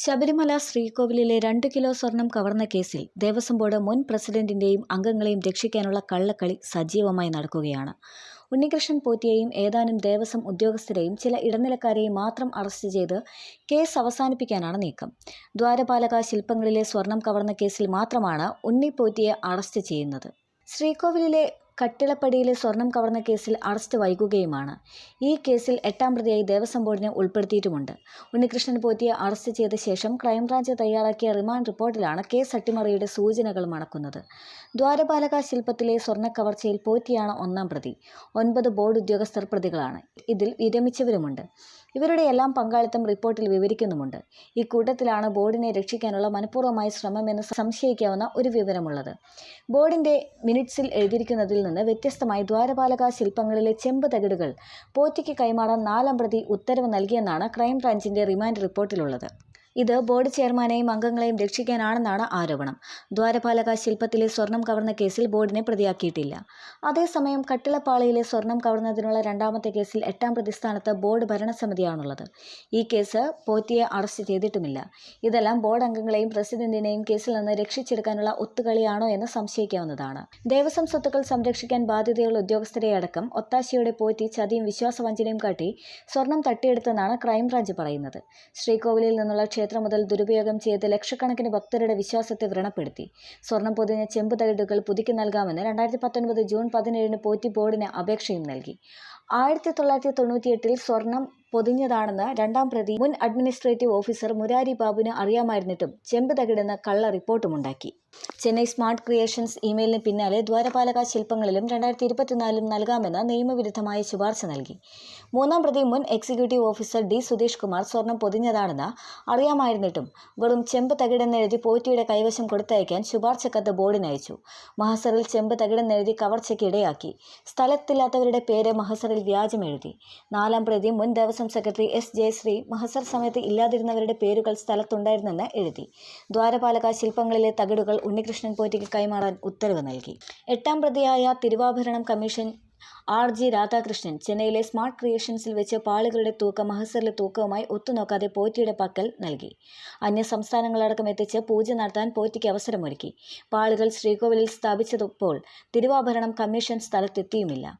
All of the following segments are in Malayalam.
ശബരിമല ശ്രീകോവിലിലെ രണ്ട് കിലോ സ്വർണം കവർന്ന കേസിൽ ദേവസ്വം ബോർഡ് മുൻ പ്രസിഡന്റിന്റെയും അംഗങ്ങളെയും രക്ഷിക്കാനുള്ള കള്ളക്കളി സജീവമായി നടക്കുകയാണ്. ഉണ്ണികൃഷ്ണൻ പോറ്റിയെയും ഏതാനും ദേവസ്വം ഉദ്യോഗസ്ഥരെയും ചില ഇടനിലക്കാരെയും മാത്രം അറസ്റ്റ് ചെയ്ത് കേസ് അവസാനിപ്പിക്കാനാണ് നീക്കം. ദ്വാരപാലക ശില്പങ്ങളിലെ സ്വർണം കവർന്ന കേസിൽ മാത്രമാണ് ഉണ്ണി പോറ്റിയെ അറസ്റ്റ് ചെയ്യുന്നത്. ശ്രീകോവിലിലെ കട്ടിളപ്പടിയിലെ സ്വർണം കവർന്ന കേസിൽ അറസ്റ്റ് വൈകുകയുമാണ്. ഈ കേസിൽ എട്ടാം പ്രതിയായി ദേവസ്വം ബോർഡിനെ ഉൾപ്പെടുത്തിയിട്ടുമുണ്ട്. ഉണ്ണികൃഷ്ണൻ പോറ്റിയെ അറസ്റ്റ് ചെയ്ത ശേഷം ക്രൈംബ്രാഞ്ച് തയ്യാറാക്കിയ റിമാൻഡ് റിപ്പോർട്ടിലാണ് കേസ് അട്ടിമറിയുടെ സൂചനകൾ മണക്കുന്നത്. ദ്വാരപാലക ശില്പത്തിലെ സ്വർണ കവർച്ചയിൽ പോറ്റിയാണ് ഒന്നാം പ്രതി. ഒൻപത് ബോർഡ് ഉദ്യോഗസ്ഥർ പ്രതികളാണ്. ഇതിൽ വിരമിച്ചവരുമുണ്ട്. ഇവരുടെ എല്ലാം പങ്കാളിത്തം റിപ്പോർട്ടിൽ വിവരിക്കുന്നുമുണ്ട്. ഈ കൂട്ടത്തിലാണ് ബോർഡിനെ രക്ഷിക്കാനുള്ള മനഃപൂർവമായ ശ്രമമെന്ന് സംശയിക്കാവുന്ന ഒരു വിവരമുള്ളത്. ബോർഡിന്റെ മിനിറ്റ്സിൽ എഴുതിയിരിക്കുന്നതിൽ നിന്ന് വ്യത്യസ്തമായി ദ്വാരപാലക ശില്പങ്ങളിലെ ചെമ്പ് തകിടുകൾ പോറ്റിക്ക് കൈമാറാൻ നാലാം പ്രതി ഉത്തരവ് നൽകിയെന്നാണ് ക്രൈംബ്രാഞ്ചിന്റെ റിമാൻഡ് റിപ്പോർട്ടിലുള്ളത് ഇത് ബോർഡ് ചെയർമാനെയും അംഗങ്ങളെയും രക്ഷിക്കാനാണെന്നാണ് ആരോപണം. ദ്വാരപാലക ശില്പത്തിലെ സ്വർണം കവർന്ന കേസിൽ ബോർഡിനെ പ്രതിയാക്കിയിട്ടില്ല. അതേസമയം കട്ടിളപ്പാളയിലെ സ്വർണം കവർന്നതിനുള്ള രണ്ടാമത്തെ കേസിൽ എട്ടാം പ്രതിസ്ഥാനത്ത് ബോർഡ് ഭരണസമിതിയാണുള്ളത്. ഈ കേസ് പോറ്റിയെ അറസ്റ്റ് ചെയ്തിട്ടുമില്ല. ഇതെല്ലാം ബോർഡ് അംഗങ്ങളെയും പ്രസിഡന്റിനെയും കേസിൽ നിന്ന് രക്ഷിച്ചെടുക്കാനുള്ള ഒത്തുകളിയാണോ എന്ന് സംശയിക്കാവുന്നതാണ്. ദേവസ്വം സ്വത്തുക്കൾ സംരക്ഷിക്കാൻ ബാധ്യതയുള്ള ഉദ്യോഗസ്ഥരെ അടക്കം ഒത്താശയോടെ പോറ്റി ചതിയും വിശ്വാസവഞ്ചനയും കാട്ടി സ്വർണം തട്ടിയെടുത്തെന്നാണ് ക്രൈംബ്രാഞ്ച് പറയുന്നത്. ശ്രീകോവിലിൽ നിന്നുള്ള ക്ഷേത്രം മുതൽ ദുരുപയോഗം ചെയ്ത് ലക്ഷക്കണക്കിന് ഭക്തരുടെ വിശ്വാസത്തെ വ്രണപ്പെടുത്തി. സ്വർണം പൊതിഞ്ഞ ചെമ്പ് തകിടുകൾ പുതുക്കി നൽകാമെന്ന് രണ്ടായിരത്തി പത്തൊൻപത് ജൂൺ പതിനേഴിന് പോറ്റി ബോർഡിന് അപേക്ഷയും നൽകി. ആയിരത്തി തൊള്ളായിരത്തി തൊണ്ണൂറ്റിയെട്ടിൽ സ്വർണം പൊതിഞ്ഞതാണെന്ന് രണ്ടാം പ്രതി മുൻ അഡ്മിനിസ്ട്രേറ്റീവ് ഓഫീസർ മുരാരി ബാബുവിന് അറിയാമായിരുന്നിട്ടും ചെമ്പ് തകിടുന്ന കള്ള റിപ്പോർട്ടുമുണ്ടാക്കി. ചെന്നൈ സ്മാർട്ട് ക്രിയേഷൻസ് ഇമെയിലിന് പിന്നാലെ ദ്വാരപാലക ശില്പങ്ങളിലും രണ്ടായിരത്തി ഇരുപത്തിനാലിലും നൽകാമെന്ന് നിയമവിരുദ്ധമായ ശുപാർശ നൽകി. മൂന്നാം പ്രതി മുൻ executive officer D Sudheesh Kumar സ്വർണം പൊതിഞ്ഞതാണെന്ന് അറിയാമായിരുന്നിട്ടും വെറും ചെമ്പ് തകിടെന്നെഴുതി പോറ്റിയുടെ കൈവശം കൊടുത്തയക്കാൻ ശുപാർശ കത്ത് ബോർഡിന് അയച്ചു. മഹസറിൽ ചെമ്പ് തകിടെന്നെഴുതി കവർച്ചയ്ക്ക് ഇടയാക്കി. സ്ഥലത്തില്ലാത്തവരുടെ പേര് മഹസറിൽ വ്യാജമെഴുതി നാലാം പ്രതി മുൻ ദേവസ്വം സെക്രട്ടറി എസ് ജയശ്രീ മഹസർ സമയത്ത് ഇല്ലാതിരുന്നവരുടെ പേരുകൾ സ്ഥലത്തുണ്ടായിരുന്നെന്ന് എഴുതി. ദ്വാരപാലക ശില്പങ്ങളിലെ തകിടുകൾ ഉണ്ണികൃഷ്ണൻ പോറ്റിക്ക് കൈമാറാൻ ഉത്തരവ് നൽകി. എട്ടാം പ്രതിയായ തിരുവാഭരണം കമ്മീഷൻ ആർ ജി രാധാകൃഷ്ണൻ ചെന്നൈയിലെ സ്മാർട്ട് ക്രിയേഷൻസിൽ വെച്ച് പാളുകളുടെ തൂക്കം മഹസറിലെ തൂക്കവുമായി ഒത്തുനോക്കാതെ പോറ്റിയുടെ പക്കൽ നൽകി. അന്യ സംസ്ഥാനങ്ങളടക്കം എത്തിച്ച് പൂജ നടത്താൻ പോറ്റിക്ക് അവസരമൊരുക്കി. പാളുകൾ ശ്രീകോവിലിൽ സ്ഥാപിച്ചതപ്പോൾ തിരുവാഭരണം കമ്മീഷൻ സ്ഥലത്തെത്തിയുമില്ല.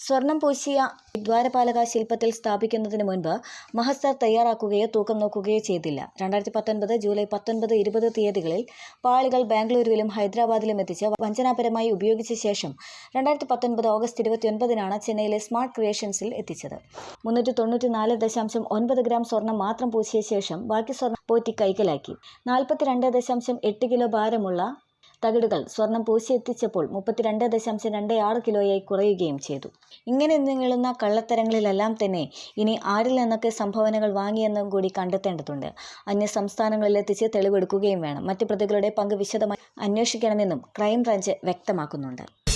സ്വർണം പൂശിയ ദ്വാരപാലക ശില്പത്തിൽ സ്ഥാപിക്കുന്നതിന് മുൻപ് മഹസ്തർ തയ്യാറാക്കുകയോ തൂക്കം നോക്കുകയോ ചെയ്തില്ല. രണ്ടായിരത്തി പത്തൊൻപത് ജൂലൈ പത്തൊൻപത് ഇരുപത് തീയതികളിൽ പാളികൾ ബാംഗ്ലൂരുവിലും ഹൈദരാബാദിലും എത്തിച്ച് വഞ്ചനാപരമായി ഉപയോഗിച്ച ശേഷം രണ്ടായിരത്തി പത്തൊൻപത് ഓഗസ്റ്റ് ഇരുപത്തിയൊൻപതിനാണ് ചെന്നൈയിലെ സ്മാർട്ട് ക്രിയേഷൻസിൽ എത്തിച്ചത്. മുന്നൂറ്റി തൊണ്ണൂറ്റി നാല് ദശാംശം ഒൻപത് ഗ്രാം സ്വർണം മാത്രം പൂശിയ ശേഷം ബാക്കി സ്വർണം പോറ്റി കൈക്കലാക്കി. നാൽപ്പത്തിരണ്ട് ദശാംശം എട്ട് കിലോ ഭാരമുള്ള തകിടുകൾ സ്വർണം പൂശിയെത്തിച്ചപ്പോൾ മുപ്പത്തിരണ്ട് ദശാംശം രണ്ട് ആറ് കിലോയായി കുറയുകയും ചെയ്തു. ഇങ്ങനെ നീളുന്ന കള്ളത്തരങ്ങളിലെല്ലാം തന്നെ ഇനി ആരിൽ നിന്നൊക്കെ സംഭാവനകൾ വാങ്ങിയെന്നും കൂടി കണ്ടെത്തേണ്ടതുണ്ട്. അന്യ സംസ്ഥാനങ്ങളിലെത്തിച്ച് തെളിവെടുക്കുകയും വേണം. മറ്റ് പ്രതികളുടെ പങ്ക് വിശദമായി അന്വേഷിക്കണമെന്നും ക്രൈംബ്രാഞ്ച് വ്യക്തമാക്കുന്നുണ്ട്.